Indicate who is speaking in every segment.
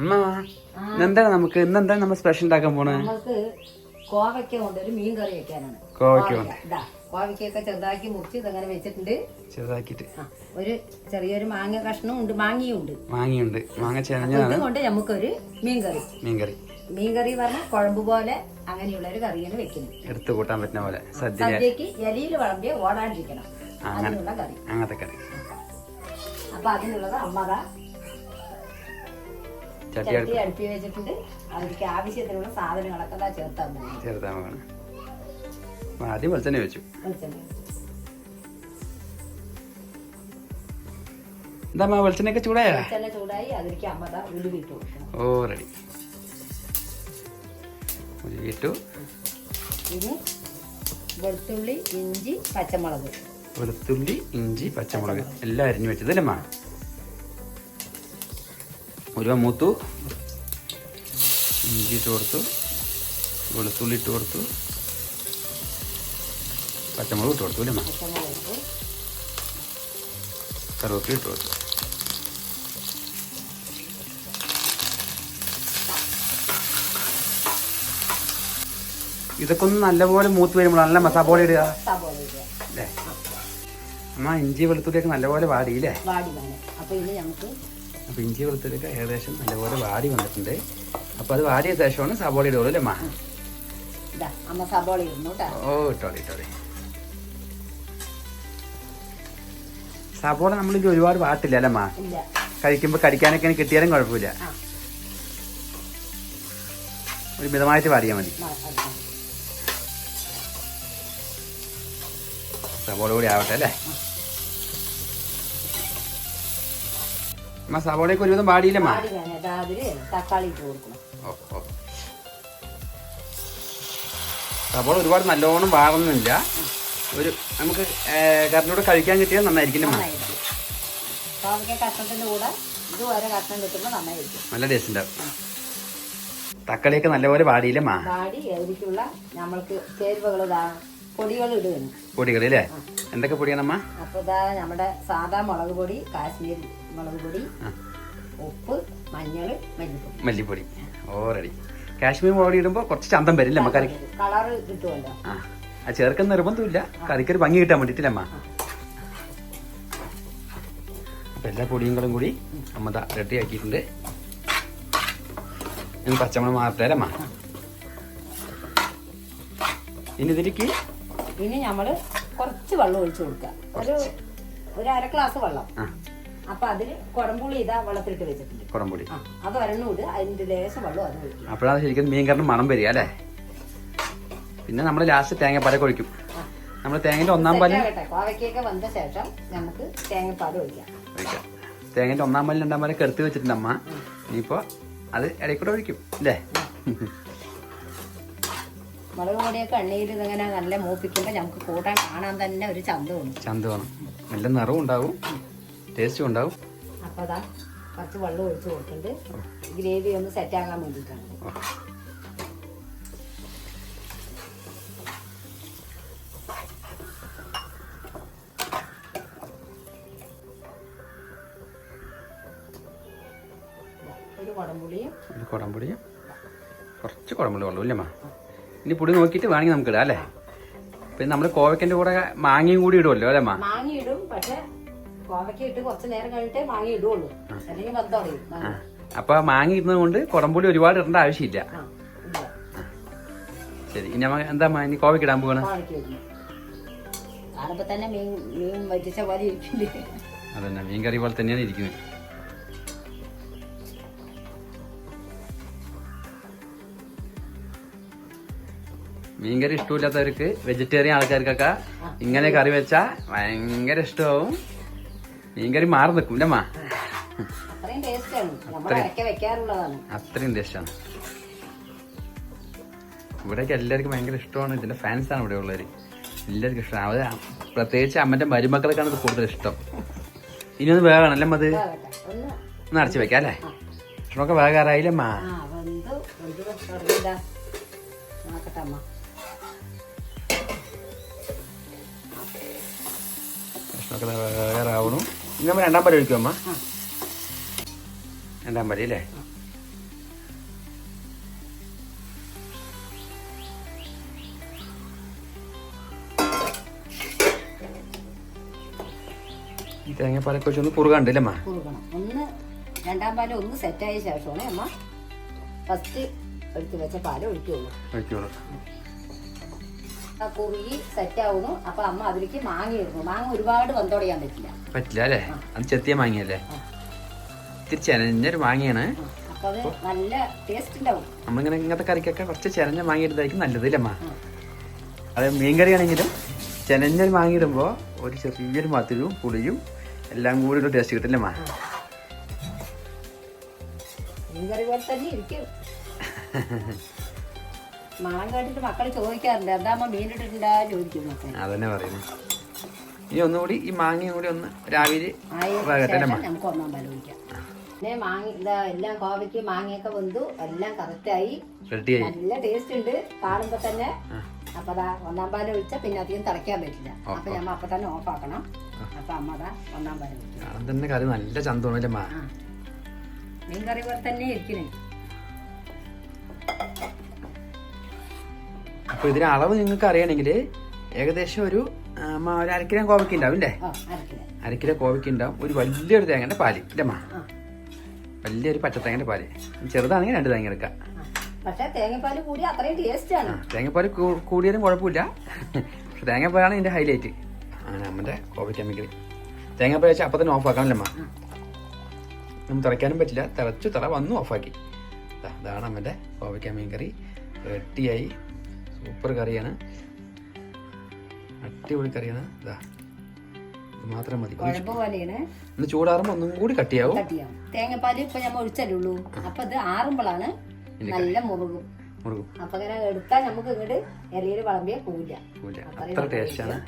Speaker 1: അമ്മ നമുക്ക് നമുക്ക് ഇന്നെന്താണ് നമ്മൾ സ്പെഷ്യൽ ഉണ്ടാക്കാൻ പോണേ?
Speaker 2: നമുക്ക് കോവയ്ക്ക കൊണ്ട് ഒരു മീൻ കറി വെക്കാനാണ്.
Speaker 1: കോവയ്ക്ക
Speaker 2: കോവയ്ക്കൊക്കെ ചെറുതാക്കി മുറിച്ച് ഇതങ്ങനെ വെച്ചിട്ടുണ്ട്. ചെറുതാക്കിട്ട് ഒരു ചെറിയൊരു മാങ്ങ കഷ്ണം ഉണ്ട് മാങ്ങയും ഉണ്ട്.
Speaker 1: മാങ്ങയുണ്ട്. മാങ്ങ ചെനഞ്ഞതാണ്.
Speaker 2: കൊണ്ട് നമുക്കൊരു മീൻ കറി.
Speaker 1: മീൻകറി
Speaker 2: മീൻ കറി പറഞ്ഞാൽ കുഴമ്പ് പോലെ അങ്ങനെയുള്ള ഒരു കറിയാണ് വെക്കുന്നത്.
Speaker 1: എടുത്തു കൂട്ടാൻ പറ്റുന്ന പോലെ. സദ്യ
Speaker 2: സദ്യക്ക് ഇലയിൽ വിളമ്പിയ ഓടാണ്ടിരിക്കണം. അങ്ങനെയുള്ള കറി.
Speaker 1: അങ്ങനത്തെ കറി.
Speaker 2: അപ്പൊ അതിനുള്ളത് അമ്മത
Speaker 1: ചട്ടി
Speaker 2: അടുപ്പി. വെച്ചിട്ടുണ്ട്. അതിലേക്ക് ആവശ്യത്തിനുള്ള സാധനങ്ങളൊക്കെ ചേർത്താൻ
Speaker 1: ആദ്യം വെളിച്ചെണ്ണ വെച്ചു. എന്താ വെളിച്ചെണ്ണയൊക്കെ ചൂടായ?
Speaker 2: ചൂടായി അതിലേക്ക് അമ്മത
Speaker 1: ഓ റെഡി ഉരുവിട്ടു
Speaker 2: ഇനി വെളുത്തുള്ളി ഇഞ്ചി പച്ചമുളക്.
Speaker 1: വെളുത്തുള്ളി ഇഞ്ചി പച്ചമുളക്. എല്ലാം അരിഞ്ഞു വെച്ചത് അല്ലേ അമ്മ ഉരുവ മൂത്തു. ഇഞ്ചി ഇട്ട് കൊടുത്തു. വെളുത്തുള്ളി ഇട്ട് കൊടുത്തു. പച്ചമുളക് ഇട്ട് കൊടുത്തു അല്ലേ
Speaker 2: പച്ചമുളക് ഇട്ട്
Speaker 1: കൊടുത്തു. ഇതൊക്കെ ഒന്ന് നല്ലപോലെ മൂത്ത് വരുമ്പോൾ നല്ല മസാബോള ഇടുക. അല്ലേ? അമ്മ ഇഞ്ചി വെളുത്തുള്ളിയൊക്കെ നല്ലപോലെ വാടിയില്ലേ
Speaker 2: വാടി അപ്പൊ ഇനി നമുക്ക്
Speaker 1: അപ്പോൾ ഇഞ്ചി വെളുത്തുള്ളിയൊക്കെ ഏകദേശം നല്ലപോലെ വാടി വന്നിട്ടുണ്ട്. അപ്പോൾ അത് വാടിയ ശേഷമാണ് സബോള ഇടുള്ളൂ അല്ലേ അമ്മ
Speaker 2: സബോള ഇടുന്നു
Speaker 1: ഓ ഇട്ടോളി ഇട്ടോളി. സബോള നമ്മളിത് ഒരുപാട് വാട്ടില്ല അല്ലേ അമ്മ കഴിക്കുമ്പോൾ കടിക്കാനൊക്കെ കിട്ടിയാലും കുഴപ്പമില്ല. ഒരു മിതമായിട്ട് വാടിയാൽ മതി. സബോള കൂടി ആവട്ടെ അല്ലേ? അമ്മ സബോളയൊക്കെ ഒരുവിധം
Speaker 2: പാടിയില്ല തക്കാളി ഇട്ട് കൊടുക്കണം.
Speaker 1: സബോള ഒരുപാട് നല്ലോണം വാറുന്നില്ല. ഒരു നമുക്ക് കറിനോട് കഴിക്കാൻ കിട്ടിയാൽ നന്നായിരിക്കും. നല്ല ടേസ്റ്റ് ഉണ്ടാവും. തക്കാളിയൊക്കെ നല്ലപോലെ പാടിയില്ല
Speaker 2: മാടി അതിലേക്കുള്ള നമ്മൾക്ക് ചേരുവകൾ പൊടികൾ ഇടുകയാണ്
Speaker 1: പൊടികൾ അല്ലേ എന്തൊക്കെ പൊടിയാണമ്മ?
Speaker 2: അപ്പൊ ഇതാ നമ്മുടെ സാധാ മുളക് പൊടി കാശ്മീരി മുളക് പൊടി ഉപ്പ് മഞ്ഞൾ മല്ലിപ്പൊടി.
Speaker 1: മല്ലിപ്പൊടി. ഓറെഡി റെഡി കാശ്മീർ മുളക് ഇടുമ്പോൾ കുറച്ച് ചന്തം വരില്ല നമുക്ക് കറി
Speaker 2: കളറ് കിട്ടുമല്ലോ.
Speaker 1: ആ. ചേർക്കാൻ ചേർക്കുന്ന നിർബന്ധമില്ല കറിക്കൊരു ഭംഗി കിട്ടാൻ വേണ്ടിയിട്ടില്ലമ്മ അപ്പൊ എല്ലാ പൊടിയും കൂടി അമ്മ റെഡി ആക്കിയിട്ടുണ്ട്. ഇനി പച്ചമുളക് മാറട്ടെ അല്ലേ ഇനി ഇതിലേക്ക്
Speaker 2: ഇനി നമ്മൾ കുറച്ച് വെള്ളം ഒഴിച്ചു കൊടുക്കുക ഒരു ഒരു അര ഗ്ലാസ് വെള്ളം. അപ്പൊ അതിൽ കുടംപുളി ഇതാ വെള്ളത്തിലിട്ട് വെച്ചിട്ടുണ്ട്. കുടംപുളി. അത് ഒരെണ്ണം അതിന്റെ ലേശം വെള്ളം അത് ഒഴിക്കും.
Speaker 1: അപ്പോഴാണ് ശരിക്കും മീൻ കറിന് മണം വരിക അല്ലേ? പിന്നെ നമ്മൾ ലാസ്റ്റ് തേങ്ങാപ്പാല
Speaker 2: കൊഴിക്കും.
Speaker 1: നമ്മൾ തേങ്ങന്റെ ഒന്നാം
Speaker 2: സെറ്റാകട്ടെ കോവയ്ക്കൊക്കെ വന്ന ശേഷം നമുക്ക് തേങ്ങാപ്പാൽ ഒഴിക്കാം.
Speaker 1: ഒഴിക്കാം. തേങ്ങയുടെ ഒന്നാം പാലിൽ രണ്ടാം പാലൊക്കെ എടുത്ത് വെച്ചിട്ടുണ്ട് അമ്മ. ഇനിയിപ്പോ അത് ഇടയ്ക്കൂടെ ഒഴിക്കും അല്ലേ?
Speaker 2: മുളക് പൊടിയൊക്കെ എണ്ണയിൽ ഇങ്ങനെ നല്ല മൂപ്പിക്കുമ്പോൾ നമുക്ക് കൂട്ടാൻ കാണാൻ തന്നെ ഒരു ചന്തമാണ്
Speaker 1: ചന്ത വേണം നല്ല നിറവും ഉണ്ടാവും ടേസ്റ്റും ഉണ്ടാവും.
Speaker 2: അപ്പോൾ അതാ കുറച്ച് വെള്ളം ഒഴിച്ച് കൊടുത്തിട്ട് ഗ്രേവി ഒന്ന് സെറ്റാകാൻ വേണ്ടിയിട്ടാണ്.
Speaker 1: ഓ.
Speaker 2: ഒരു കുടംപുളിയും.
Speaker 1: കുറച്ച് കുടംപുളി വെള്ളം ഇല്ലമ്മ ഇനി പൊടി നോക്കിയിട്ട് വേണമെങ്കിൽ നമുക്ക് ഇടാം അല്ലേ? പിന്നെ നമ്മൾ കോവയ്ക്കന്റെ കൂടെ മാങ്ങയും കൂടി ഇടുമല്ലോ അല്ലേ
Speaker 2: മാങ്ങ ഇടും പക്ഷെ കോവയ്ക്ക് ഇട്ട് കുറച്ച് നേരം കഴിഞ്ഞിട്ടേ മാങ്ങ ഇടുള്ളൂ അല്ലെങ്കിൽ
Speaker 1: അപ്പൊ മാങ്ങി ഇടുന്നത് കൊണ്ട് കുടംപുളി ഒരുപാട് ഇടേണ്ട ആവശ്യമില്ല. ശരി. ഇനി നമ്മ എന്താ ഇനി കോവയ്ക്ക് ഇടാൻ
Speaker 2: പോകണം തന്നെ മീൻ മീൻ വറ്റിച്ച പോലെ ഇരിക്കില്ലേ?
Speaker 1: അതന്നെ മീൻ കറി പോലെ തന്നെയാണ് ഇരിക്കുന്നത്. മീൻകറി ഇഷ്ടമില്ലാത്തവർക്ക് വെജിറ്റേറിയൻ ആൾക്കാർക്കൊക്കെ ഇങ്ങനെ കറി വെച്ചാൽ ഭയങ്കര ഇഷ്ടമാവും മീൻകറി മാറി നിൽക്കും അല്ലേ അമ്മ
Speaker 2: അത്രയും. ടേസ്റ്റാണ്
Speaker 1: ഇവിടേക്ക് എല്ലാവർക്കും ഭയങ്കര ഇഷ്ടമാണ്. ഇതിന്റെ ഫാൻസ് ആണ് ഇവിടെ ഉള്ളവർ എല്ലാവർക്കും ഇഷ്ടമാണ് അവർ പ്രത്യേകിച്ച് അമ്മന്റെ മരുമക്കൾക്കാണ് ഇത് കൂടുതൽ ഇഷ്ടം. ഇനി ഒന്ന് വേഗമാണല്ലേ അല്ലേ അത്.
Speaker 2: ഒന്ന്
Speaker 1: അടച്ചു വെക്കാം അല്ലേ? ഭക്ഷണമൊക്കെ വേഗാറായില്ലേ അമ്മ.
Speaker 2: കഷ്ണമൊക്കെ
Speaker 1: വേറെ ആവണം ഇനി നമ്മൾ രണ്ടാം പരി ഒഴിക്കും അമ്മ? രണ്ടാം പരി അല്ലേ? ഈ തേങ്ങാപ്പാലൊക്കെ വെച്ച് ഒന്ന് കുറുകണ്ടല്ലേ അമ്മ?
Speaker 2: ഒന്ന് രണ്ടാം പാലം ഒന്ന് സെറ്റായ ശേഷമാണ് അമ്മ ഫസ്റ്റ് എടുത്ത് വെച്ച പാലം ഒഴിക്കുള്ളൂ.
Speaker 1: ഒഴിക്കുള്ളൂ.
Speaker 2: ആ സെറ്റ് ആവുന്നു. അപ്പൊ അമ്മ അതിലേക്ക് മാങ്ങ ഇടുന്നു. മാങ്ങ ഒരുപാട് വന്തോടയാൻ പറ്റില്ല.
Speaker 1: പറ്റില്ല അല്ലേ? അത് ചെത്തിയ മാങ്ങയല്ലേ. ഇത്തിരി ചെനഞ്ഞൊരു മാങ്ങയാണ്.
Speaker 2: അപ്പൊ അത് നല്ല ടേസ്റ്റ് ഉണ്ടാവും.
Speaker 1: നമ്മളിങ്ങനെ ഇങ്ങനത്തെ കറിക്കൊക്കെ കുറച്ച് ചെനഞ്ഞ മാങ്ങ ഇടുന്നതായിരിക്കും നല്ലത് അമ്മ. അത് മീൻകറി ആണെങ്കിലും ചെനഞ്ഞൊരു മാങ്ങ ഇടുമ്പോൾ ഒരു ചെറിയൊരു മധുരവും പുളിയും എല്ലാം കൂടി ഒരു ടേസ്റ്റ് കിട്ടില്ല അമ്മ?
Speaker 2: മീൻകറി പോലെ തന്നെ ഇരിക്കും. മണം കേട്ടിട്ട് മക്കൾ ചോദിക്കാറുണ്ട്. എന്താ അമ്മ മീനിട്ടിട്ടുണ്ടാ ചോദിക്കും മക്കൾ
Speaker 1: അതന്നെ പറയുന്നു. ഇനി ഒന്നുകൂടി ഈ മാങ്ങയും കൂടി ഒന്ന് രാവിലെ
Speaker 2: നമുക്ക് ഒന്നാം പാൽ പിന്നെ മാങ്ങ ഇതാ എല്ലാം കോവയ്ക്ക് മാങ്ങയൊക്കെ വന്നു എല്ലാം കറക്റ്റായി നല്ല ടേസ്റ്റ് ഉണ്ട്. കാണുമ്പോ തന്നെ. അപ്പൊ അതാ ഒന്നാം പാൽ ഒഴിച്ചാൽ പിന്നെ അധികം തിളയ്ക്കാൻ പറ്റില്ല. അപ്പൊ ഞമ്മ അപ്പൊ തന്നെ ഓഫ് ആക്കണം. അപ്പൊ അമ്മ അതാ ഒന്നാം
Speaker 1: പാൽ തന്നെ കറി നല്ല
Speaker 2: ആ. മീൻ കറി പോലെ തന്നെ ഇരിക്കണേ.
Speaker 1: അപ്പൊ ഇതിന് അളവ് നിങ്ങൾക്ക് അറിയണമെങ്കിൽ ഏകദേശം ഒരു ഒരു അരക്കിലോ കോവയ്ക്ക് ഉണ്ടാവും അല്ലേ അരക്കിലോ. കോവയ്ക്ക് ഉണ്ടാവും. ഒരു വലിയൊരു തേങ്ങയുടെ പാൽ ഇല്ലേ അമ്മ
Speaker 2: ആ.
Speaker 1: വലിയൊരു പച്ചത്തേങ്ങയുടെ പാൽ. ചെറുതാണെങ്കിൽ രണ്ട് തേങ്ങ എടുക്കാം.
Speaker 2: പക്ഷെ തേങ്ങാപ്പാൽ കൂടി അത്രയും
Speaker 1: ടേസ്റ്റാണ് കൂടിയാലും കുഴപ്പമില്ല. പക്ഷെ തേങ്ങാപ്പാലാണ് ഇതിന്റെ ഹൈലൈറ്റ് ആണ് അമ്മന്റെ കോവയ്ക്ക് അമ്മയ്ക്ക് തേങ്ങാപ്പാൽ വെച്ചാൽ അപ്പം തന്നെ ഓഫാക്കാണല്ലേ അമ്മ. നമുക്ക് തിളയ്ക്കാനും പറ്റില്ല. തിളച്ചു തിള വന്നു ഓഫാക്കി ദാ, ഇതാണ് അമ്മന്റെ കോവയ്ക്ക മീൻ കറി. റെഡിയായി. സൂപ്പർ കറിയാണ്. അടിപൊളി കറിയാണ്. ഇതാ ഇത് മാത്രം മതി.
Speaker 2: കുഴമ്പ് പോലെയാണ്
Speaker 1: ഒന്ന് ചൂടാറുമ്പോൾ ഒന്നും കൂടി കട്ടിയാവും.
Speaker 2: കട്ടിയാവും. തേങ്ങാപ്പാൽ ഇപ്പൊ ഞമ്മ ഒഴിച്ചല്ലേ ഉള്ളൂ. അപ്പൊ ഇത് ആറുമ്പോഴാണ് നല്ല മുറുകും.
Speaker 1: മുറുകും.
Speaker 2: അപ്പൊ ഇങ്ങനെ എടുത്താൽ നമുക്ക് ഇങ്ങോട്ട് ഇലയിൽ വളമ്പിയ പോവില്ല
Speaker 1: പോവില്ല. അത്ര ടേസ്റ്റാണ്.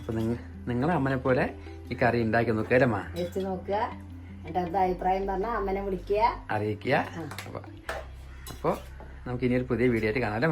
Speaker 1: അപ്പൊ നിങ്ങൾ നിങ്ങളെ അമ്മനെ പോലെ ഈ കറി ഉണ്ടാക്കി നോക്കുക അല്ലേ
Speaker 2: വെച്ച് നോക്കുക. എന്നിട്ട് എന്താ അഭിപ്രായം പറഞ്ഞാൽ അമ്മനെ വിളിക്കുക.
Speaker 1: അറിയിക്കുക. അപ്പോൾ നമുക്ക് ഇനി ഒരു പുതിയ വീഡിയോ ആയിട്ട് കാണാം അല്ലേ